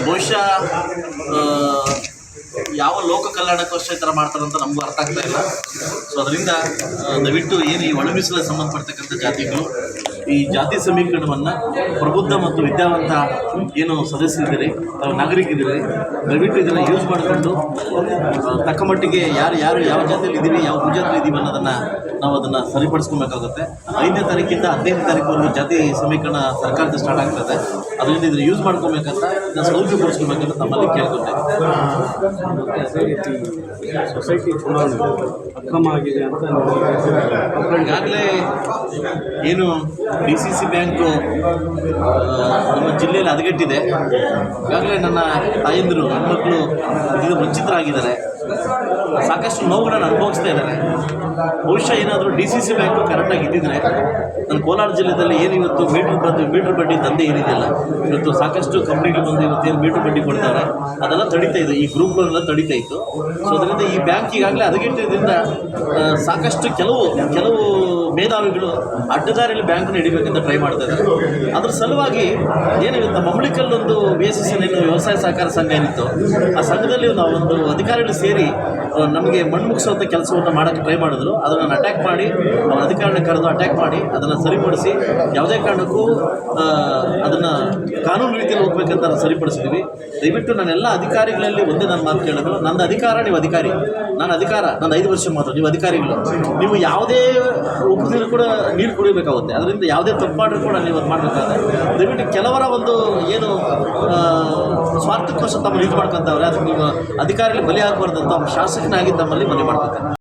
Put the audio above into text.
ಬಹುಶಃ ಯಾವ ಲೋಕ ಕಲ್ಯಾಣಕ್ಕೋಸ್ಕರ ಈ ಥರ ಮಾಡ್ತಾರಂತ ನಮಗೂ ಅರ್ಥ ಆಗ್ತಾ ಇಲ್ಲ. ಸೊ ಅದರಿಂದ ದಯವಿಟ್ಟು ಏನು ಈ ಒಳಮೀಸಲಿಗೆ ಸಂಬಂಧಪಡ್ತಕ್ಕಂಥ ಜಾತಿಗಳು ಈ ಜಾತಿ ಸಮೀಕರಣವನ್ನು ಪ್ರಬುದ್ಧ ಮತ್ತು ವಿದ್ಯಾವಂತ ಏನು ಸದಸ್ಯರಿದ್ದೀರಿ ನಾಗರಿಕರಿದ್ದೀರಿ ದಯವಿಟ್ಟು ಇದನ್ನು ಯೂಸ್ ಮಾಡಿಕೊಂಡು ತಕ್ಕ ಮಟ್ಟಿಗೆ ಯಾರು ಯಾರು ಯಾವ ಜಾತಿಯಲ್ಲಿ ಇದ್ದೀವಿ ಯಾವ ಭುಜಾತಿಯಲ್ಲಿ ಇದ್ದೀವಿ ಅನ್ನೋದನ್ನು ನಾವು ಅದನ್ನು ಸರಿಪಡಿಸ್ಕೊಬೇಕಾಗುತ್ತೆ. ಐದನೇ ತಾರೀಕಿಂದ ಹದಿನೈದನೇ ತಾರೀಕು ಜಾತಿ ಸಮೀಕರಣ ಸರ್ಕಾರದ ಸ್ಟಾರ್ಟ್ ಆಗ್ತದೆ ಅದರಿಂದ ಇದನ್ನು ಯೂಸ್ ಮಾಡ್ಕೊಬೇಕಂತ ಇದನ್ನು ಸೌಲಭ್ಯಪಡಿಸ್ಕೊಬೇಕಂತ ತಮ್ಮಲ್ಲಿ ಕೇಳ್ಕೊತೇವೆ ಸೊಸೈಟಿ ಚುನಾವಣೆ ಅಕ್ರಮ ಆಗಿದೆ ಅಂತ ಈಗಾಗಲೇ ಏನು ಡಿ ಸಿ ಸಿ ಬ್ಯಾಂಕು ನಮ್ಮ ಜಿಲ್ಲೆಯಲ್ಲಿ ಹದಗೆಟ್ಟಿದೆ. ಈಗಾಗಲೇ ನನ್ನ ತಾಯಂದಿರು ಹೆಣ್ಮಕ್ಳು ಇದರಿಂದ ವಂಚಿತರಾಗಿದ್ದಾರೆ. ಸಾಕಷ್ಟು ನೋವುಗಳನ್ನು ಅನುಭವಿಸ್ತಾ ಇದ್ದಾರೆ. ಬಹುಶಃ ಏನಾದರೂ ಡಿ ಸಿ ಸಿ ಬ್ಯಾಂಕು ಕರೆಕ್ಟಾಗಿ ಇದ್ದಿದ್ರೆ ನನ್ನ ಕೋಲಾರ ಜಿಲ್ಲೆಯಲ್ಲಿ ಏನು ಇವತ್ತು ಮೀಟ್ರ್ ಬಡ್ಡಿ ಮೀಟ್ರ್ ಬಡ್ಡಿ ದಂಧೆ ಏನಿದೆಯಲ್ಲ ಇವತ್ತು ಸಾಕಷ್ಟು ಕಂಪ್ನಿಗಳು ಬಂದು ಇವತ್ತು ಏನು ಮೀಟ್ರ್ ಬಡ್ಡಿ ಕೊಡ್ತಾರೆ ಅದೆಲ್ಲ ತಡೀತಾ ಇದೆ ಈ ಗ್ರೂಪ್ ಲೋನ್ ಎಲ್ಲ ತಡೀತಾ ಇತ್ತು. ಸೊ ಅದರಿಂದ ಈ ಬ್ಯಾಂಕ್ ಈಗಾಗಲೇ ಹದಗೆಟ್ಟಿದ್ದರಿಂದ ಆ, ಸಾಕಷ್ಟು ಕೆಲವು ಕೆಲವು ಮೇಧಾವಿಗಳು ಅಡ್ಡದಾರಿಯಲ್ಲಿ ಬ್ಯಾಂಕನ್ನು ಹಿಡಿಬೇಕಂತ ಟ್ರೈ ಮಾಡ್ತಾ ಇದ್ದಾರೆ. ಅದ್ರ ಸಲುವಾಗಿ ಏನಿರುತ್ತೆ ಮಮ್ಮಳಿಕಲ್ ಒಂದು ಬಿ ಎಸ್ ಎಸ್ ಏನು ವ್ಯವಸಾಯ ಸಹಕಾರ ಸಂಘ ಏನಿತ್ತು ಆ ಸಂಘದಲ್ಲಿ ನಾವೊಂದು ಅಧಿಕಾರಿಗಳು ಸೇರಿ ಆ, ನಮಗೆ ಮಣ್ಣು ಮುಗಿಸುವಂಥ ಕೆಲಸವನ್ನು ಮಾಡೋಕ್ಕೆ ಟ್ರೈ ಮಾಡಿದ್ರು. ಅದನ್ನು ಅಟ್ಯಾಕ್ ಮಾಡಿ ಅವರ ಅಧಿಕಾರಿನ ಕರೆದು ಅಟ್ಯಾಕ್ ಮಾಡಿ ಅದನ್ನು ಸರಿಪಡಿಸಿ ಯಾವುದೇ ಕಾರಣಕ್ಕೂ ಅದನ್ನು ಕಾನೂನು ರೀತಿಯಲ್ಲಿ ಹೋಗ್ಬೇಕಂತ ನಾವು ಸರಿಪಡಿಸಿದ್ವಿ. ದಯವಿಟ್ಟು ನಾನೆಲ್ಲ ಅಧಿಕಾರಿಗಳಲ್ಲಿ ಒಂದೇ ನನ್ನ ಮಾತು ಕೇಳೋದು. ನನ್ನ ಅಧಿಕಾರ ನೀವು ಅಧಿಕಾರಿ. ನಾನು ಅಧಿಕಾರ ನಾನು ಐದು ವರ್ಷ ಮಾತ್ರ ನೀವು ಅಧಿಕಾರಿಗಳು. ನೀವು ಯಾವುದೇ ಉಪ್ಪು ಕೂಡ ನೀರು ಕುಡಿಬೇಕಾಗುತ್ತೆ. ಅದರಿಂದ ಯಾವುದೇ ತಪ್ಪು ಮಾಡಿದ್ರು ಕೂಡ ನೀವು ಅದು ಮಾಡಬೇಕಾಗುತ್ತೆ. ದಯವಿಟ್ಟು ಕೆಲವರ ಒಂದು ಏನು ಸ್ವಾರ್ಥಕ್ಕೋಸ್ಕರ ತಮ್ಮನ್ನು ಇದು ಮಾಡ್ಕೊಂತವ್ರೆ. ಅದಕ್ಕೆ ನೀವು ಅಧಿಕಾರಿಗಳು ಬಲಿ ಆಗಬಾರ್ದು ಒಬ್ಬ ಶಾಸಕನಾಗಿ ತಮ್ಮಲ್ಲಿ ಮನವಿ ಮಾಡ್ಕೊತಾರೆ